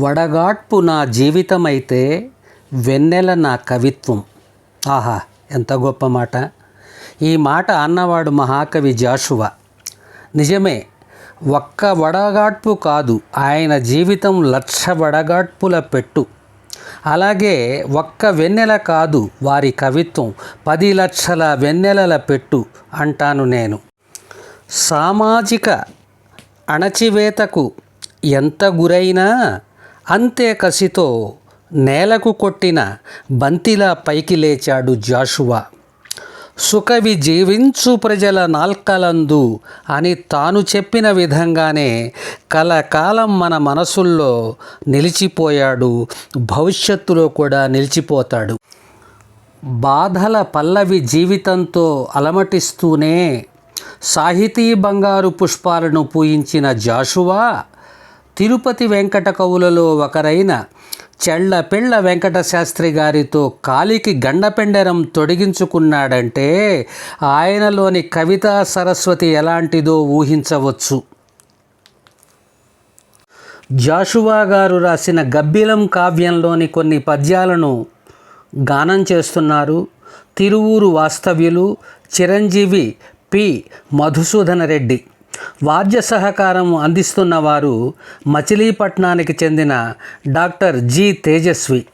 వడగాడ్పు నా జీవితమైతే వెన్నెల నా కవిత్వం. ఆహా ఎంత గొప్ప మాట. ఈ మాట అన్నవాడు మహాకవి జాషువా. నిజమే ఒక్క వడగాడ్పు కాదు ఆయన జీవితం లక్ష వడగాడ్పుల పెట్టు. అలాగే ఒక్క వెన్నెల కాదు వారి కవిత్వం పది లక్షల వెన్నెలల పెట్టు అంటాను నేను. సామాజిక అణచివేతకు ఎంత గురైనా అంతే కసితో నేలకు కొట్టిన బంతిలా పైకి లేచాడు జాషువా. సుఖవి జీవించు ప్రజల నాల్కలందు అని తాను చెప్పిన విధంగానే కలకాలం మన మనసుల్లో నిలిచిపోయాడు భవిష్యత్తులో కూడా నిలిచిపోతాడు. బాధల పల్లవి జీవితంతో అలమటిస్తూనే సాహితీ బంగారు పుష్పాలను పూయించిన జాషువా తిరుపతి వెంకట కవులలో ఒకరైన చెళ్ళ పెళ్ళ వెంకట శాస్త్రి గారితో కాలికి గండపెండరం తొడిగించుకున్నాడంటే ఆయనలోని కవితా సరస్వతి ఎలాంటిదో ఊహించవచ్చు. జాషువా గారు రాసిన గబ్బిలం కావ్యంలోని కొన్ని పద్యాలను గానం చేస్తున్నారు. తిరువూరు వాస్తవ్యులు చిరంజీవి పి. మధుసూదన రెడ్డి వాద్య సహకారం అందిస్తున్న వారు మచిలీపట్నానికి చెందిన డాక్టర్ జి తేజస్వి.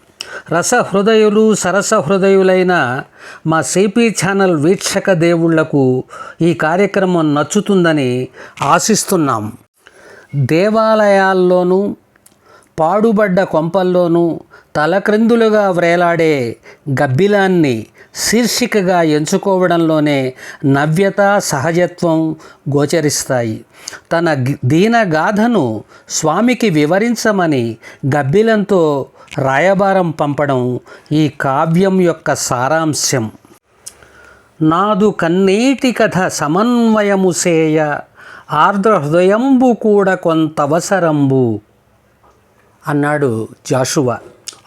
రసహృదయులు సరస హృదయులైన మా సిపి ఛానల్ వీక్షక దేవుళ్ళకు ఈ కార్యక్రమం నచ్చుతుందని ఆశిస్తున్నాం. దేవాలయాల్లోనూ పాడుబడ్డ కొంపల్లోనూ తలక్రిందులుగా వ్రేలాడే గబ్బిలాన్ని శీర్షికగా ఎంచుకోవడంలోనే నవ్యత సహజత్వం గోచరిస్తాయి. తన దీనగాథను స్వామికి వివరించమని గబ్బిలంతో రాయబారం పంపడం ఈ కావ్యం యొక్క సారాంశం. నాదు కన్నీటి కథ సమన్వయము సేయ ఆర్ద్ర హృదయంబు కూడా కొంతవసరంబు అన్నాడు జాషువా.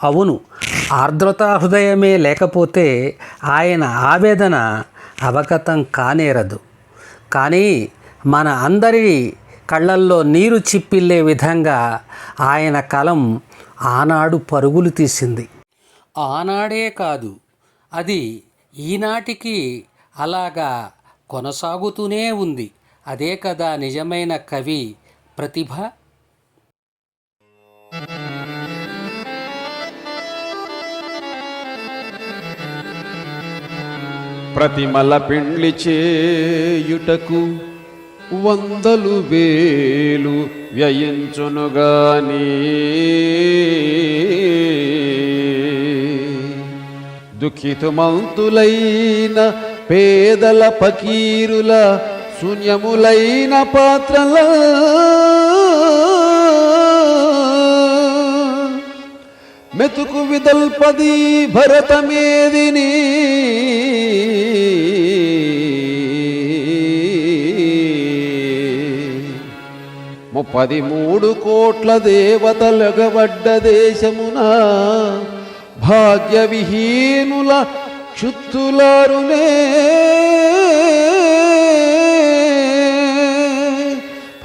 అవును. ఆర్ద్రతా హృదయమే లేకపోతే ఆయన ఆవేదన అవగతం కానేరదు. కానీ మన అందరి కళ్ళల్లో నీరు చిప్పిల్లే విధంగా ఆయన కలం ఆనాడు పరుగులు తీసింది. ఆనాడే కాదు అది ఈనాటికి అలాగా కొనసాగుతూనే ఉంది. అదే కదా నిజమైన కవి ప్రతిభ? ప్రతిమల పెండ్లి చేయుటకు వందలు వేలు వ్యయించునుగాని దుఃఖితుమంతులైన పేదల పకీరుల శూన్యములైన పాత్రల మెతుకు విదల్పది భరతమేదిని. పదిమూడు కోట్ల దేవతలగబడ్డ దేశమున భాగ్య విహీనుల క్షుత్తులారునే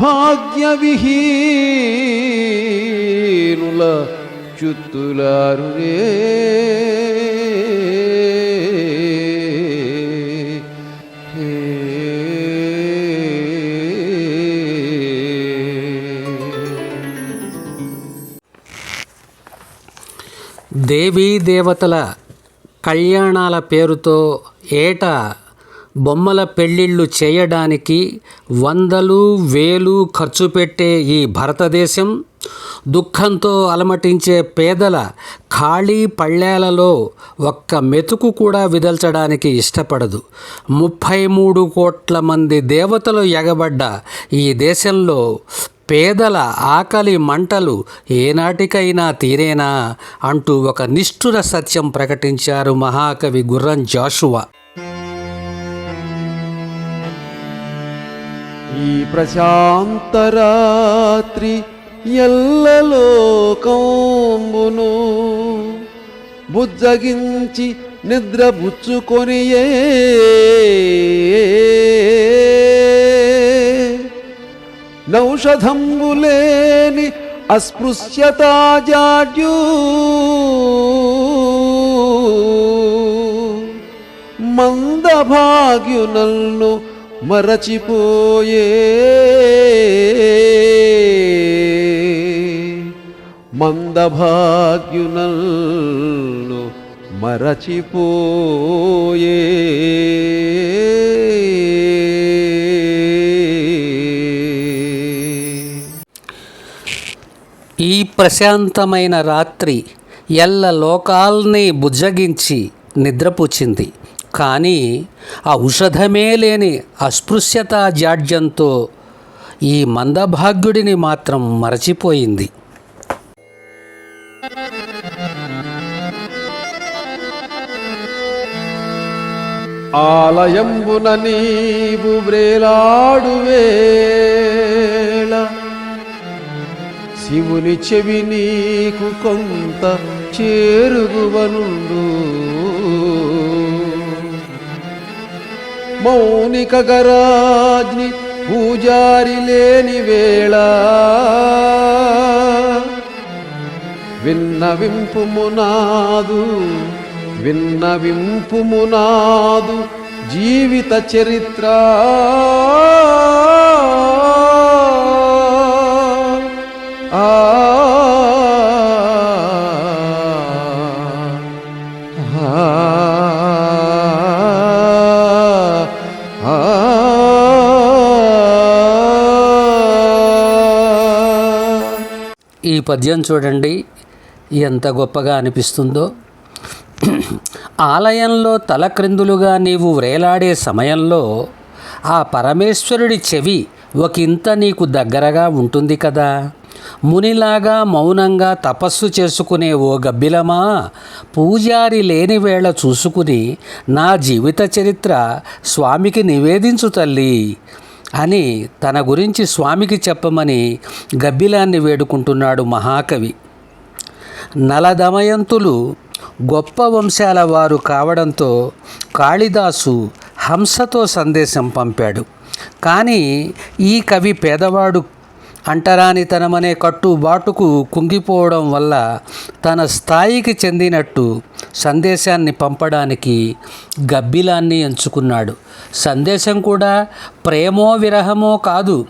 భాగ్య విహీనుల చుత్తులారునే దేవీ దేవతల కళ్యాణాల పేరుతో ఏటా బొమ్మల పెళ్ళిళ్ళు చేయడానికి వందలు వేలు ఖర్చు పెట్టే ఈ భారతదేశం దుఃఖంతో అలమటించే పేదల ఖాళీ పళ్ళేలలో ఒక్క మెతుకు కూడా విదల్చడానికి ఇష్టపడదు. ముప్పై మూడు కోట్ల మంది దేవతలు ఎగబడ్డ ఈ దేశంలో పేదల ఆకలి మంటలు ఏనాటికైనా తీరేనా? అంటూ ఒక నిష్ఠుర సత్యం ప్రకటించారు మహాకవి గుర్రం జాషువా. ఈ ప్రశాంతరాత్రి ఎల్లలోకంబును బుజ్జగించి నిద్రబుచ్చుకొనియే నౌషధంబులేని అస్పృశ్యతాజాడ్యూ. మందభాగ్యునల్ను మరచిపోయే. మందభాగ్యునల్ను మరచిపోయే. ఈ ప్రశాంతమైన రాత్రి ఎల్ల లోకాల్ని బుజ్జగించి నిద్రపుచ్చింది. కానీ ఔషధమే లేని అస్పృశ్యత జాడ్యంతో ఈ మందభాగ్యుడిని మాత్రం మరచిపోయింది. ఆలయంబున నీవు వ్రేలాడువేళ శివుని చెవి నీకు కొంత చేరుగువనుండు. మౌనిక గరాజ్ని పూజారి లేని వేళ విన్నవింపుమునాదు విన్నవింపుమునాదు జీవిత చరిత్ర. పద్యం చూడండి ఎంత గొప్పగా అనిపిస్తుందో. ఆలయంలో తలక్రిందులుగా నీవు వ్రేలాడే సమయంలో ఆ పరమేశ్వరుడి చెవి ఒకంత నీకు దగ్గరగా ఉంటుంది కదా. మునిలాగా మౌనంగా తపస్సు చేసుకునే ఓ గబ్బిలమా పూజారి లేని వేళ చూసుకుని నా జీవిత చరిత్ర స్వామికి నివేదించు తల్లి. అని తన గురించి స్వామికి చెప్పమని గబ్బిలాన్ని వేడుకుంటున్నాడు మహాకవి. నలదమయంతులు గొప్ప వంశాల వారు కావడంతో కాళిదాసు హంసతో సందేశం పంపాడు. కానీ ఈ కవి పేదవాడు అంటరానితనమనే కట్టుబాటుకు కుంగిపోవడం వల్ల తన స్థాయికి చెందినట్టు సందేశాన్ని పంపడానికి గబ్బిలాన్ని ఎంచుకున్నాడు. సందేశం కూడా ప్రేమో విరహమో కాదు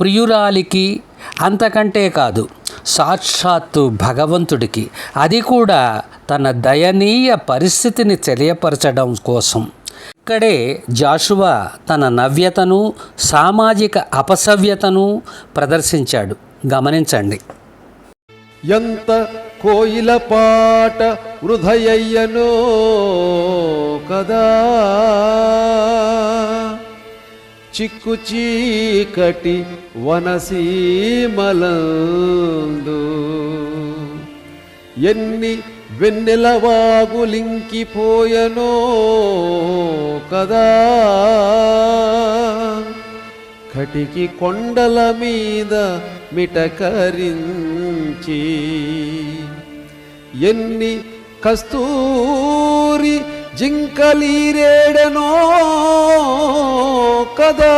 ప్రియురాలికి అంతకంటే కాదు సాక్షాత్తు భగవంతుడికి. అది కూడా తన దయనీయ పరిస్థితిని తెలియపరచడం కోసం. ఇక్కడే జాషువా తన నవ్యతను సామాజిక అపసవ్యతను ప్రదర్శించాడు. గమనించండి. ఎంత కోయిల పాట హృదయయ్యనో కదా. చిక్కు చీకటి వనసీమలందు ఎన్ని వెన్నెలవాగులింకిపోయనో కదా. కటికి కొండల మీద మిటకరించి ఎన్ని కస్తూరి జింకలీరేడనో కదా.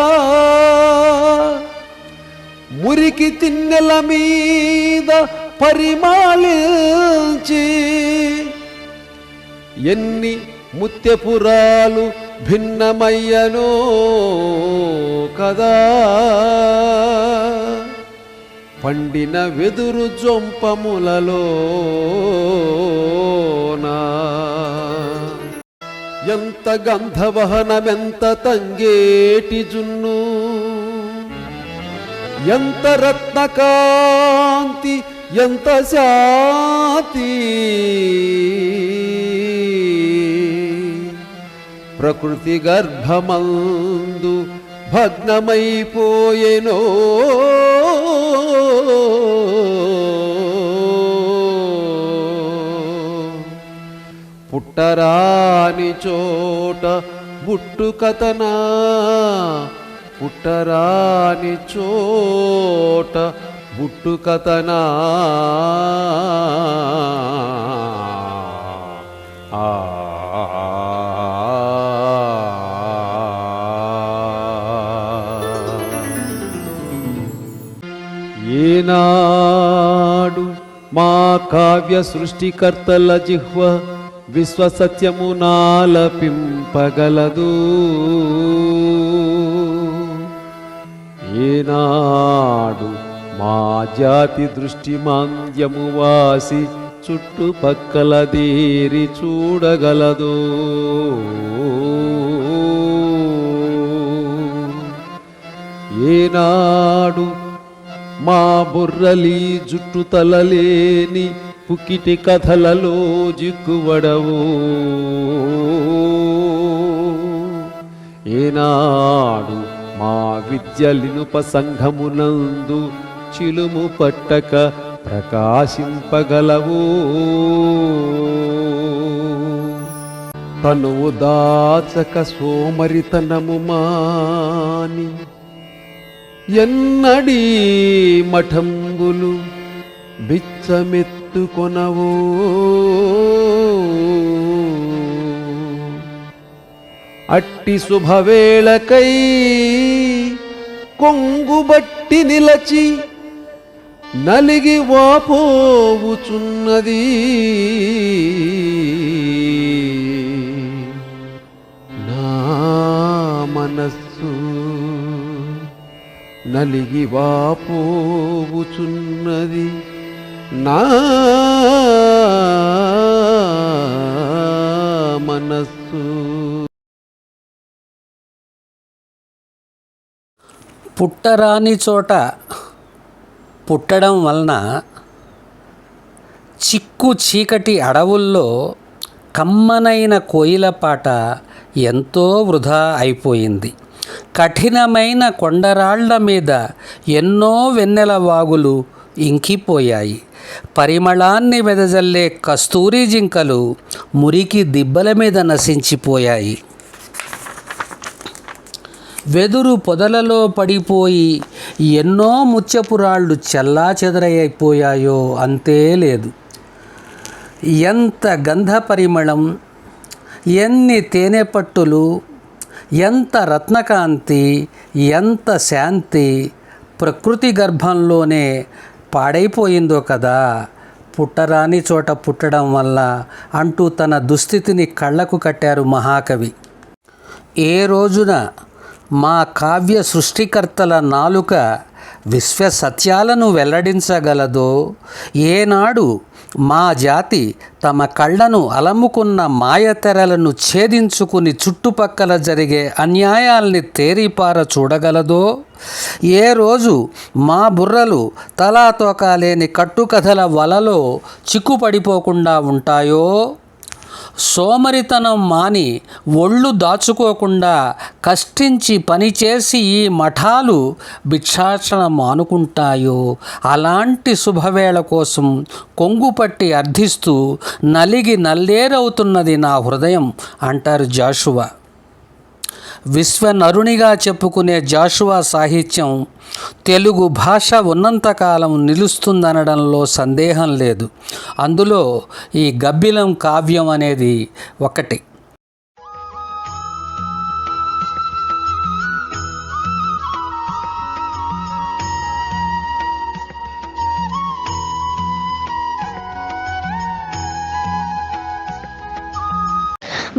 మురికి తిన్నెల మీద పరిమాళించి ఎన్ని ముత్యపురాలు భిన్నమయ్యనో కదా. పండిన వెదురు జొంపములలోనా ఎంత గంధవహనమెంత తంగేటి జున్ను ఎంత రత్నకాంతి ఎంత శాతి. ప్రకృతి గర్భమందు భగ్నమైపోయెనో. పుట్టరాని చోట బుట్టు కథనా. పుట్టరాని చోట బుట్టుకతనా ఆ. ఏనాడు మా కావ్య సృష్టికర్తల జిహ్వ విశ్వసత్యము నాలపింపగలదు ఏనాడు మా జాతి దృష్టి మాంద్యము వాసి చుట్టుపక్కల దేరి చూడగలదు. ఏనాడు మా బుర్రలి జుట్టు తలలేని పుకిటి కథలలో జిక్కువడవు ఏనాడు మా విద్యలినుప సంఘమునందు చిలుము పట్టక ప్రకాశింపగలవు. తనువు దాచక సోమరితనము మాని ఎన్నడీ మఠంబులు బిచ్చమెత్తుకొనవో. అట్టి శుభవేళకై కొంగుబట్టి నిలచి నలిగి వాపోవుచున్నది. నా మనస్సు నలిగి వాపోవుచున్నది. నా మనస్సు పుట్టరాని చోట పుట్టడం వలన చిక్కు చీకటి అడవుల్లో కమ్మనైన కోయిల పాట ఎంతో వృధా అయిపోయింది. కఠినమైన కొండరాళ్ళ మీద ఎన్నో వెన్నెల వాగులు ఇంకిపోయాయి. పరిమళాన్ని వెదజల్లే కస్తూరి జింకలు మురికి దిబ్బల మీద నశించిపోయాయి. వెదురు పొదలలో పడిపోయి ఎన్నో ముత్యపురాళ్ళు చల్లా చెదరైపోయాయో అంతే లేదు. ఎంత గంధ పరిమళం ఎన్ని తేనె పట్టులు ఎంత రత్నకాంతి ఎంత శాంతి ప్రకృతి గర్భంలోనే పాడైపోయిందో కదా. పుట్టరాని చోట పుట్టడం వల్ల అంటూ తన దుస్థితిని కళ్ళకు కట్టారు మహాకవి. ఏ రోజున మా కావ్య సృష్టికర్తల నాలుక విశ్వ సత్యాలను వెల్లడించగలదో? ఏనాడు మా జాతి తమ కళ్ళను అలముకున్న మాయతెరలను ఛేదించుకుని చుట్టుపక్కల జరిగే అన్యాయాల్ని తేరిపార చూడగలదో? ఏ రోజు మా బుర్రలు తలాతోకాలేని కట్టుకథల వలలో చిక్కుపడిపోకుండా ఉంటాయో? సోమరితనం మాని ఒళ్ళు దాచుకోకుండా కష్టించి పనిచేసి ఈ మఠాలు భిక్షాచన మానుకుంటాయో? అలాంటి శుభవేళ కోసం కొంగుపట్టి అర్థిస్తూ నలిగి నల్లేరవుతున్నది నా హృదయం అంటారు జాషువా. విశ్వనరునిగా చెప్పుకునే జాషువా సాహిత్యం తెలుగు భాష ఉన్నంతకాలం నిలుస్తుందనడంలో సందేహం లేదు. అందులో ఈ గబ్బిలం కావ్యం అనేది ఒకటి.